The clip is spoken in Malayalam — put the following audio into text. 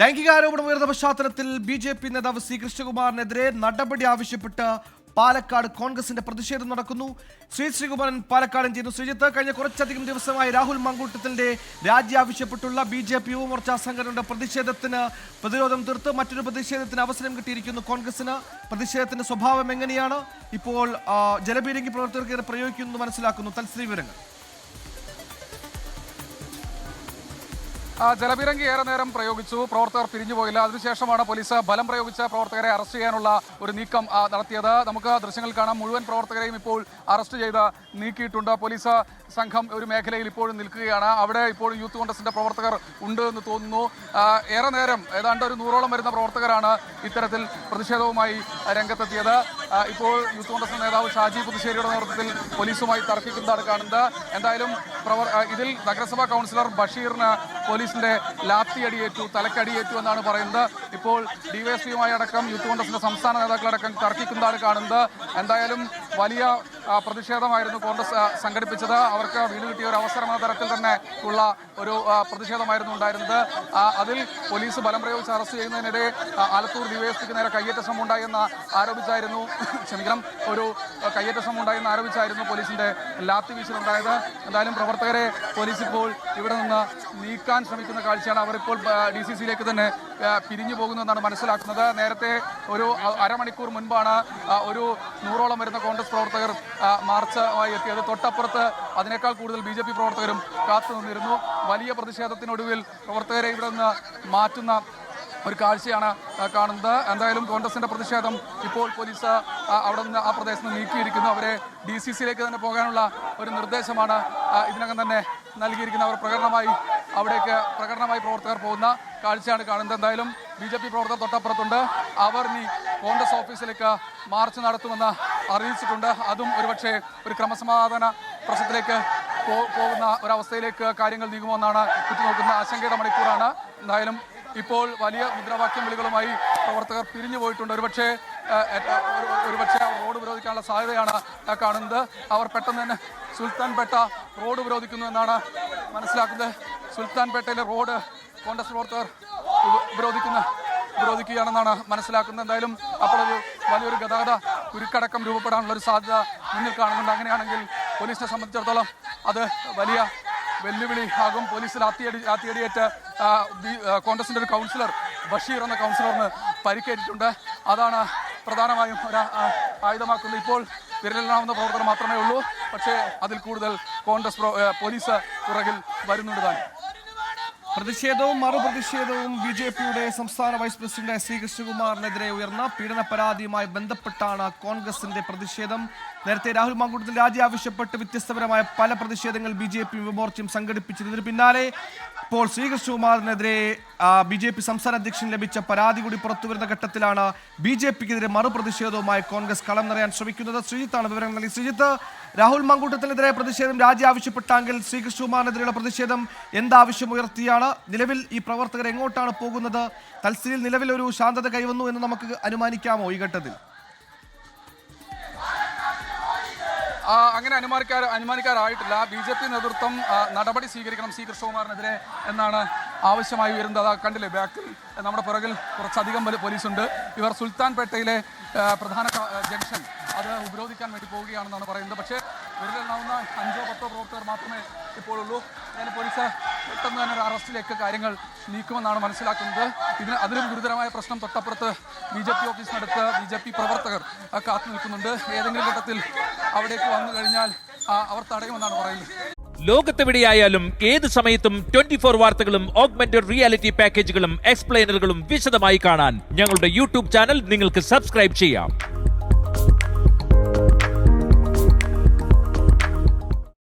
ലൈംഗികാരോപണം ഉയർന്ന പശ്ചാത്തലത്തിൽ ബി ജെ പി നേതാവ് സി കൃഷ്ണകുമാറിനെതിരെ നടപടി ആവശ്യപ്പെട്ട് പാലക്കാട് കോൺഗ്രസിന്റെ പ്രതിഷേധം നടക്കുന്നു. ശ്രീ ശ്രീകുമാരൻ പാലക്കാടും ചെയ്യുന്നു. ശ്രീജിത്ത് കഴിഞ്ഞ കുറച്ചധികം ദിവസമായി രാഹുൽ മങ്കൂട്ടത്തിന്റെ രാജി ആവശ്യപ്പെട്ടുള്ള ബി ജെ പി യുവമോർച്ച സംഘടനയുടെ പ്രതിഷേധത്തിന് പ്രതിരോധം തീർത്ത് മറ്റൊരു പ്രതിഷേധത്തിന് അവസരം കിട്ടിയിരിക്കുന്നു കോൺഗ്രസിന്. പ്രതിഷേധത്തിന്റെ സ്വഭാവം എങ്ങനെയാണ്? ഇപ്പോൾ ജലപീരങ്കി പ്രവർത്തകർക്ക് പ്രയോഗിക്കുന്നു മനസ്സിലാക്കുന്നു. തത്സ്ഥിതി ജലപീരങ്കി ഏറെ നേരം പ്രയോഗിച്ചു. പ്രവർത്തകർ പിരിഞ്ഞുപോയില്ല അതിനുശേഷമാണ് പോലീസ് ബലം പ്രയോഗിച്ച പ്രവർത്തകരെ അറസ്റ്റ് ചെയ്യാനുള്ള ഒരു നീക്കം നടത്തിയത്. നമുക്ക് ദൃശ്യങ്ങൾ കാണാം. മുഴുവൻ പ്രവർത്തകരെയും ഇപ്പോൾ അറസ്റ്റ് ചെയ്ത് നീക്കിയിട്ടുണ്ട്. പോലീസ് സംഘം ഒരു മേഖലയിൽ ഇപ്പോഴും നിൽക്കുകയാണ്. അവിടെ ഇപ്പോഴും യൂത്ത് കോൺഗ്രസിന്റെ പ്രവർത്തകർ ഉണ്ട് എന്ന് തോന്നുന്നു. ഏറെ നേരം ഏതാണ്ട് ഒരു നൂറോളം വരുന്ന പ്രവർത്തകരാണ് ഇത്തരത്തിൽ പ്രതിഷേധവുമായി രംഗത്തെത്തിയത്. ഇപ്പോൾ യൂത്ത് കോൺഗ്രസ് നേതാവ് ഷാജി പുതുശ്ശേരിയുടെ നേതൃത്വത്തിൽ പോലീസുമായി തർക്കിക്കുന്നതാണ് കാണുന്നത്. എന്തായാലും പ്രവർ ഇതിൽ നഗരസഭാ കൗൺസിലർ ബഷീറിന് പോലീസിന്റെ ലാത്തിയടിയേറ്റു തലക്കടിയേറ്റു എന്നാണ് പറയുന്നത്. ഇപ്പോൾ ഡിവൈഎസ്പിയുമായി അടക്കം യൂത്ത് കോൺഗ്രസിന്റെ സംസ്ഥാന നേതാക്കളടക്കം തർക്കിക്കുന്നതാണ് കാണുന്നത്. എന്തായാലും വലിയ പ്രതിഷേധമായിരുന്നു കോൺഗ്രസ് സംഘടിപ്പിച്ചത്. അവർക്ക് വീട് കിട്ടിയ ഒരു അവസരം എന്ന തരത്തിൽ തന്നെ ഉള്ള ഒരു പ്രതിഷേധമായിരുന്നു ഉണ്ടായിരുന്നത്. അതിൽ പോലീസ് ബലം പ്രയോഗിച്ച് അറസ്റ്റ് ചെയ്യുന്നതിനിടെ ആലത്തൂർ ഡിവൈഎസ്പിക്ക് നേരെ കയ്യേറ്റ ശ്രമം ഉണ്ടായെന്ന് ആരോപിച്ചായിരുന്നു. ക്ഷമിക്കണം ഒരു കയ്യേറ്റ ശ്രമം ഉണ്ടായെന്ന് ആരോപിച്ചായിരുന്നു പോലീസിന്റെ ലാത്തി വീശലുണ്ടായത്. എന്തായാലും പ്രവർത്തകരെ പോലീസ് ഇപ്പോൾ ഇവിടെ നിന്ന് നീക്കാൻ ശ്രമിക്കുന്ന കാഴ്ചയാണ്. അവരിപ്പോൾ ഡി സി സിയിലേക്ക് തന്നെ പിരിഞ്ഞു പോകുന്നതെന്നാണ് മനസ്സിലാക്കുന്നത്. നേരത്തെ ഒരു അരമണിക്കൂർ മുൻപാണ് ഒരു നൂറോളം വരുന്ന കോൺഗ്രസ് പ്രവർത്തകർ ആ, മാർച്ചുമായി എത്തിയത്. തൊട്ടപ്പുറത്ത് അതിനേക്കാൾ കൂടുതൽ ബി ജെ പി പ്രവർത്തകരും കാത്തു നിന്നിരുന്നു. വലിയ പ്രതിഷേധത്തിനൊടുവിൽ പ്രവർത്തകരെ ഇവിടെ നിന്ന് മാറ്റുന്ന ഒരു കാഴ്ചയാണ് കാണുന്നത്. എന്തായാലും കോൺഗ്രസിന്റെ പ്രതിഷേധം ഇപ്പോൾ പോലീസ് അവിടെ നിന്ന് ആ പ്രദേശത്ത് നിന്ന് നീക്കിയിരിക്കുന്നു. അവരെ ഡി സി സിയിലേക്ക് തന്നെ പോകാനുള്ള ഒരു നിർദ്ദേശമാണ് ഇതിനകം തന്നെ നൽകിയിരിക്കുന്ന അവർ പ്രകടനമായി അവിടേക്ക് പ്രകടനമായി പ്രവർത്തകർ പോകുന്ന കാഴ്ചയാണ് കാണുന്നത്. എന്തായാലും ബി ജെ പി പ്രവർത്തകർ തൊട്ടപ്പുറത്തുണ്ട്. അവർ ഇനി കോൺഗ്രസ് ഓഫീസിലേക്ക് മാർച്ച് നടത്തുമെന്ന് അറിയിച്ചിട്ടുണ്ട്. അതും ഒരുപക്ഷെ ഒരു ക്രമസമാധാന പ്രശ്നത്തിലേക്ക് പോകുന്ന ഒരവസ്ഥയിലേക്ക് കാര്യങ്ങൾ നീങ്ങുമെന്നാണ് ഉറ്റുനോക്കുന്ന ആശങ്കയുടെ മണിക്കൂറാണ്. എന്തായാലും ഇപ്പോൾ വലിയ മുദ്രാവാക്യം വിളികളുമായി പ്രവർത്തകർ പിരിഞ്ഞു പോയിട്ടുണ്ട്. ഒരുപക്ഷെ ഒരുപക്ഷെ റോഡ് ഉപരോധിക്കാനുള്ള സാധ്യതയാണ് കാണുന്നത്. അവർ പെട്ടെന്ന് തന്നെ സുൽത്താൻപേട്ട റോഡ് ഉപരോധിക്കുന്നു എന്നാണ് മനസ്സിലാക്കുന്നത്. സുൽത്താൻപേട്ടയിലെ റോഡ് കോൺഗ്രസ് പ്രവർത്തകർ ഉപ- ഉപരോധിക്കുന്ന ഉപരോധിക്കുകയാണെന്നാണ് മനസ്സിലാക്കുന്നത്. എന്തായാലും അപ്പോൾ ഒരു വലിയൊരു ഗതാഗത കുരുക്കടക്കം രൂപപ്പെടാനുള്ള ഒരു സാധ്യത മുന്നിൽ കാണുന്നുണ്ട്. അങ്ങനെയാണെങ്കിൽ പോലീസിനെ സംബന്ധിച്ചിടത്തോളം അത് വലിയ വെല്ലുവിളി ആകും. പോലീസിൽ ആത്തിയടി ആത്തിയടിയേറ്റ് കോൺഗ്രസിന്റെ ഒരു കൗൺസിലർ ബഷീർ എന്ന കൗൺസിലറിന് പരിക്കേറ്റിട്ടുണ്ട്. അതാണ് പ്രധാനമായും ഒരു ആയുധമാക്കുന്നത്. ഇപ്പോൾ വിരലാവുന്ന പ്രവർത്തനം മാത്രമേ ഉള്ളൂ. പക്ഷേ അതിൽ കൂടുതൽ കോൺഗ്രസ് പോലീസ് പുറകിൽ വരുന്നുണ്ട് പ്രതിഷേധവും മറുപ്രതിഷേധവും ബി ജെ പിയുടെ സംസ്ഥാന വൈസ് പ്രസിഡന്റ് സി കൃഷ്ണകുമാറിനെതിരെ ഉയർന്ന പീഡന പരാതിയുമായി ബന്ധപ്പെട്ടാണ് കോൺഗ്രസിന്റെ പ്രതിഷേധം. നേരത്തെ രാഹുൽ മാങ്കൂട്ടത്തിൽ രാജി ആവശ്യപ്പെട്ട് വ്യത്യസ്തപരമായ പല പ്രതിഷേധങ്ങൾ ബി ജെ പി യുവമോർച്ചയും സംഘടിപ്പിച്ചിരുന്നതിന് പിന്നാലെ ഇപ്പോൾ ശ്രീകൃഷ്ണകുമാറിനെതിരെ ബി ജെ പി സംസ്ഥാന അധ്യക്ഷൻ ലഭിച്ച പരാതി കൂടി പുറത്തുവരുന്ന ഘട്ടത്തിലാണ് ബി ജെ പിക്കെതിരെ മറുപ്രതിഷേധവുമായി കോൺഗ്രസ് കളം നിറയാൻ ശ്രമിക്കുന്നത്. ശ്രീജിത്താണ് വിവരങ്ങൾ നൽകി. ശ്രീജിത്ത് രാഹുൽ മാങ്കൂട്ടത്തിനെതിരെ പ്രതിഷേധം രാജി ആവശ്യപ്പെട്ടാങ്കിൽ ശ്രീകൃഷ്ണകുമാറിനെതിരെയുള്ള പ്രതിഷേധം എന്താവശ്യം ഉയർത്തിയാണ്? നിലവിൽ ഈ പ്രവർത്തകർ എങ്ങോട്ടാണ് പോകുന്നത്? തൽസ്ഥിതിയിൽ നിലവിൽ ഒരു ശാന്തത കൈവന്നു എന്ന് നമുക്ക് അനുമാനിക്കാമോ ഈ ഘട്ടത്തിൽ? അങ്ങനെ അനുമാനിക്കാർ അനുമാനിക്കാറായിട്ടില്ല. ബി ജെ പി നേതൃത്വം നടപടി സ്വീകരിക്കണം സി കൃഷ്ണകുമാറിനെതിരെ എന്നാണ് ആവശ്യമായി വരുന്നത് അതാ കണ്ടില്ലേ ബാക്കിൽ നമ്മുടെ പുറകിൽ കുറച്ചധികം പോലീ- പോലീസുണ്ട്. ഇവർ സുൽത്താൻപേട്ടയിലെ പ്രധാന ജംഗ്ഷൻ. അത് ഉപരോധിക്കാൻ വേണ്ടി പോവുകയാണെന്നാണ് പറയുന്നത്. പക്ഷേ വിരലെണ്ണാവുന്ന അഞ്ചോ പത്തോ പ്രവർത്തകർ മാത്രമേ ഇപ്പോൾ ഉള്ളൂ ഞാൻ പോലീസ് പെട്ടെന്ന് തന്നെ ഒരു അറസ്റ്റിലേക്ക് കാര്യങ്ങൾ നീക്കുമെന്നാണ് മനസ്സിലാക്കുന്നത്. ഇതിന് അതിലും ഗുരുതരമായ പ്രശ്നം തൊട്ടപ്പുറത്ത് ബി ജെ പി ഓഫീസിനടുത്ത് ബി ജെ പി പ്രവർത്തകർ കാത്തു നിൽക്കുന്നുണ്ട്. ഏതെങ്കിലും ഘട്ടത്തിൽ അവിടേക്ക് വന്നു കഴിഞ്ഞാൽ അവർ തടയുമെന്നാണ് പറയുന്നത്. ലോകത്തെവിടെയായാലും ഏത് സമയത്തും ട്വന്റി ഫോർ വാർത്തകളും ഓഗ്മെന്റഡ് റിയാലിറ്റി പാക്കേജുകളും എക്സ്പ്ലെയിനറുകളും വിശദമായി കാണാൻ ഞങ്ങളുടെ യൂട്യൂബ് ചാനൽ നിങ്ങൾക്ക് സബ്സ്ക്രൈബ് ചെയ്യാം.